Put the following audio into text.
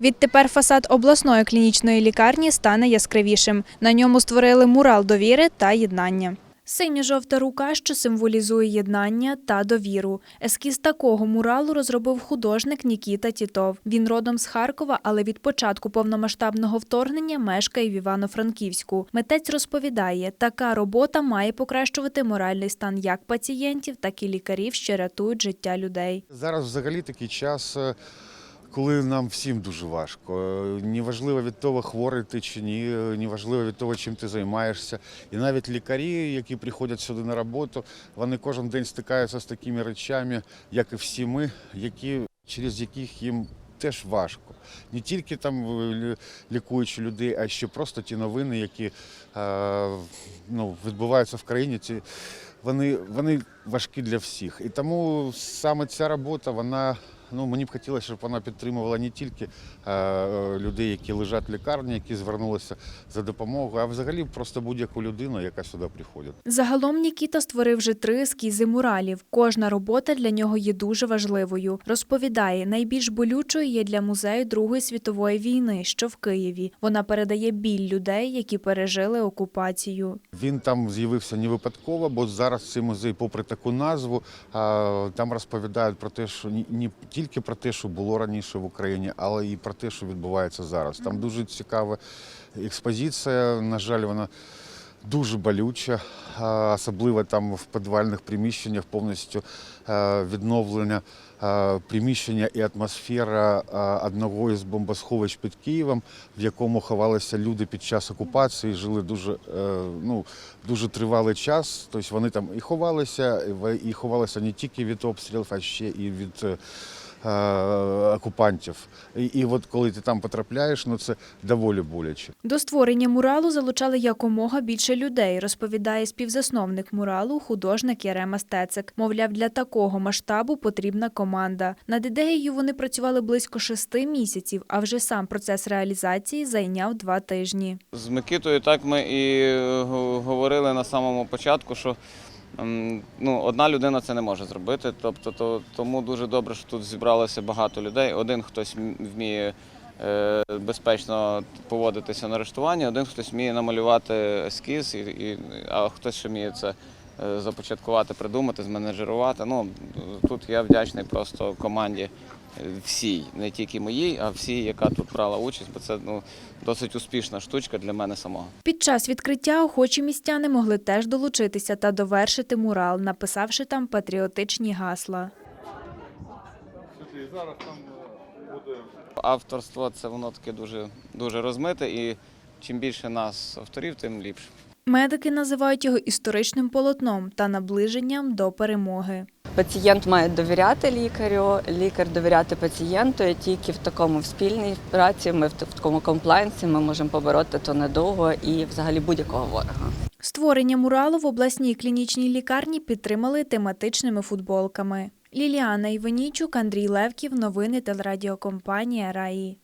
Відтепер фасад обласної клінічної лікарні стане яскравішим. На ньому створили мурал довіри та єднання. Синьо-жовта рука, що символізує єднання та довіру. Ескіз такого муралу розробив художник Нікіта Тітов. Він родом з Харкова, але від початку повномасштабного вторгнення мешкає в Івано-Франківську. Митець розповідає, така робота має покращувати моральний стан як пацієнтів, так і лікарів, що рятують життя людей. Зараз взагалі такий час, е, коли нам всім дуже важко. Е, Неважливо від того, хворий ти чи ні, е, неважливо від того, чим ти займаєшся. І навіть лікарі, які приходять сюди на роботу, вони кожен день стикаються з такими речами, як і всі ми, які, через яких їм теж важко. Не тільки там е, лікуючи людей, а ще просто ті новини, які ну, відбуваються в країні. Ці, вони, вони важкі для всіх. І тому саме ця робота, вона, ну, мені б хотілося, щоб вона підтримувала не тільки е, е, людей, які лежать в лікарні, які звернулися за допомогою, а взагалі просто будь-яку людину, яка сюди приходить. Загалом Нікіта створив вже три ескізи муралів. Кожна робота для нього є дуже важливою. Розповідає, найбільш болючою є для музею Другої світової війни, що в Києві. Вона передає біль людей, які пережили окупацію. Він там з'явився не випадково, бо зараз цей музей, попри таку назву, а, там розповідають про те, що ні- тільки про те, що було раніше в Україні, але і про те, що відбувається зараз. Там дуже цікава експозиція. На жаль, вона дуже болюча, особливо там в підвальних приміщеннях повністю відновлення приміщення і атмосфера одного із бомбосховищ під Києвом, в якому ховалися люди під час окупації, жили дуже, е, ну, дуже тривалий час. Тобто вони там і ховалися, і ховалися не тільки від обстрілів, а ще і від е, окупантів. І, і от коли ти там потрапляєш, ну це доволі боляче. До створення муралу залучали якомога більше людей, розповідає співзасновник муралу, художник Ярема Стецик. Мовляв, для такого масштабу потрібна команда. Над ідеєю вони працювали близько шести місяців, а вже сам процес реалізації зайняв два тижні. З Микитою так ми і е, говорили на самому початку, що ну, одна людина це не може зробити. Тобто, то, тому дуже добре, що тут зібралося багато людей. Один хтось вміє е, безпечно поводитися на арештуванні, один хтось вміє намалювати ескіз, і, і, а хтось ще вміє це е, започаткувати, придумати, зменеджерувати. Ну, тут я вдячний просто команді всій, не тільки моїй, а всій, яка тут брала участь, бо це ну, досить успішна штучка для мене самого. Під час відкриття охочі містяни могли теж долучитися та довершити мурал, написавши там патріотичні гасла. Авторство це воно таке дуже, дуже розмите, і чим більше нас авторів, тим ліпше. Медики називають його історичним полотном та наближенням до перемоги. Пацієнт має довіряти лікарю, лікар довіряти пацієнту. І тільки в такому в спільній праці, ми в такому комплайнсі ми можемо побороти то недовго і взагалі будь-якого ворога. Створення муралу в обласній клінічній лікарні підтримали тематичними футболками. Ліліана Іванічук, Андрій Левків, новини телерадіокомпанія Раї.